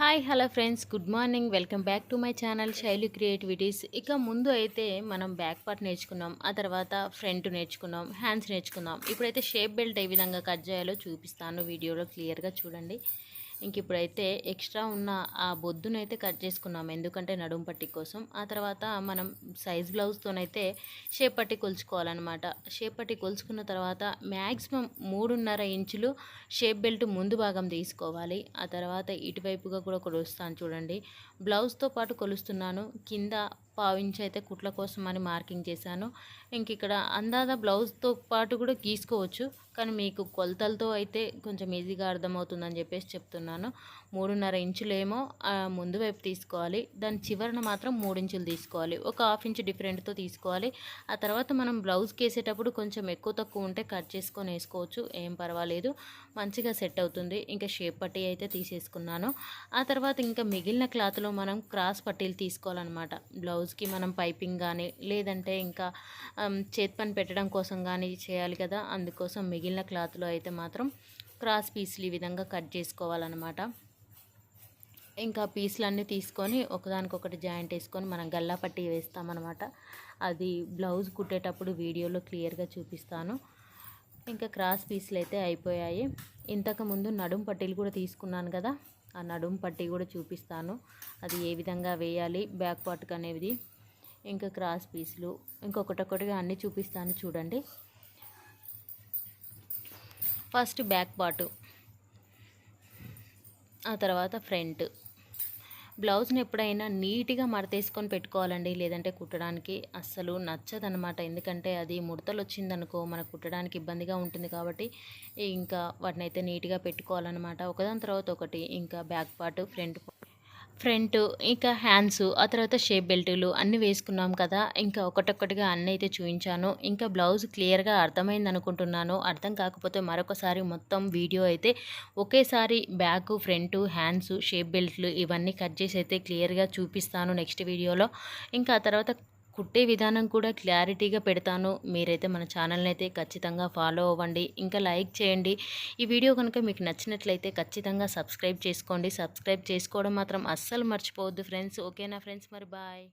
Hi hello friends good morning welcome back to my channel Shaili creativities ఇక ముందు అయితే మనం బ్యాక్ పార్ట్ నేర్చుకున్నాం ఆ తర్వాత ఫ్రంట్ నేర్చుకున్నాం హ్యాండ్స్ నేర్చుకున్నాం. ఇప్పుడైతే షేప్ బెల్ట్ ఏ విధంగా కట్ చేయాలో చూపిస్తాను. వీడియోలో క్లియర్గా చూడండి. ఇంక ఇప్పుడైతే ఎక్స్ట్రా ఉన్న ఆ బొద్దునైతే కట్ చేసుకున్నాం. ఎందుకంటే నడుము పట్టి కోసం. ఆ తర్వాత మనం సైజ్ బ్లౌజ్తోనైతే షేప్ పట్టి కొలుచుకోవాలన్నమాట. షేప్ పట్టి కొలుచుకున్న తర్వాత మ్యాక్సిమం మూడున్నర ఇంచులు షేప్ బెల్ట్ ముందు భాగం తీసుకోవాలి. ఆ తర్వాత ఇటువైపుగా కూడా కొలుస్తాను చూడండి. బ్లౌజ్తో పాటు కొలుస్తున్నాను. కింద పావించి అయితే కుట్ల కోసం అని మార్కింగ్ చేశాను. ఇంక ఇక్కడ అందాద బ్లౌజ్తో పాటు కూడా గీసుకోవచ్చు. కానీ మీకు కొలతలతో అయితే కొంచెం ఈజీగా అర్థమవుతుందని చెప్పేసి చెప్తున్నాను. మూడున్నర ఇంచులేమో ముందు వైపు తీసుకోవాలి. దాని చివరన మాత్రం మూడు ఇంచులు తీసుకోవాలి. ఒక హాఫ్ ఇంచు డిఫరెంట్తో తీసుకోవాలి. ఆ తర్వాత మనం బ్లౌజ్కి వేసేటప్పుడు కొంచెం ఎక్కువ తక్కువ ఉంటే కట్ చేసుకొని వేసుకోవచ్చు. ఏం పర్వాలేదు. మంచిగా సెట్ అవుతుంది. ఇంకా షేప్ పట్టీ అయితే తీసేసుకున్నాను. ఆ తర్వాత ఇంకా మిగిలిన క్లాత్లో మనం క్రాస్ పట్టీలు తీసుకోవాలన్నమాట. బ్లౌజ్కి మనం పైపింగ్ కానీ లేదంటే ఇంకా చేతి పని పెట్టడం కోసం కానీ చేయాలి కదా. అందుకోసం మిగిలిన క్లాత్లో అయితే మాత్రం క్రాస్ పీస్లు ఈ విధంగా కట్ చేసుకోవాలన్నమాట. ఇంకా పీసులన్నీ తీసుకొని ఒకదానికొకటి జాయింట్ వేసుకొని మనం గల్లా పట్టి వేస్తామన్నమాట. అది బ్లౌజ్ కుట్టేటప్పుడు వీడియోలో క్లియర్గా చూపిస్తాను. ఇంకా క్రాస్ పీసులు అయితే అయిపోయాయి. ఇంతకుముందు నడుం పట్టీలు కూడా తీసుకున్నాను కదా ఆ నడుం పట్టీ కూడా చూపిస్తాను. అది ఏ విధంగా వేయాలి బ్యాక్ పార్ట్కి అనేది ఇంకా క్రాస్ పీసులు ఇంకొకటొకటిగా అన్నీ చూపిస్తాను చూడండి. ఫస్ట్ బ్యాక్ పార్టు ఆ తర్వాత ఫ్రంట్. బ్లౌజ్ని ఎప్పుడైనా నీట్గా మడతేసుకొని పెట్టుకోవాలండి లేదంటే కుట్టడానికి అస్సలు నచ్చదనమాట ఎందుకంటే అది ముడతలు వచ్చిందనుకో మనకు కుట్టడానికి ఇబ్బందిగా ఉంటుంది కాబట్టి ఇంకా వాటిని అయితే నీట్గా పెట్టుకోవాలన్నమాట. ఒకదాని తర్వాత ఒకటి ఇంకా బ్యాక్ పార్ట్ ఫ్రంట్ ఫ్రంట్ ఇంకా హ్యాండ్స్ ఆ తర్వాత షేప్ బెల్టులు అన్నీ వేసుకున్నాం కదా. ఇంకా ఒకటొక్కటిగా అన్నీ అయితే చూపించాను ఇంకా బ్లౌజ్ క్లియర్గా అర్థమైంది అనుకుంటున్నాను అర్థం కాకపోతే మరొకసారి మొత్తం వీడియో అయితే ఒకేసారి బ్యాక్ ఫ్రంట్ హ్యాండ్స్ షేప్ బెల్ట్లు ఇవన్నీ కట్ చేసి అయితే క్లియర్గా చూపిస్తాను నెక్స్ట్ వీడియోలో. ఇంకా ఆ తర్వాత కుట్టే విధానం కూడా క్లారిటీగా పెడతాను. మీరైతే మన ఛానల్ని అయితే ఖచ్చితంగా ఫాలో అవ్వండి. ఇంకా లైక్ చేయండి. ఈ వీడియో కనుక మీకు నచ్చినట్లయితే ఖచ్చితంగా సబ్స్క్రైబ్ చేసుకోండి. సబ్స్క్రైబ్ చేసుకోవడం మాత్రం అస్సలు మర్చిపోవద్దు ఫ్రెండ్స్. ఓకేనా ఫ్రెండ్స్? మరి బాయ్.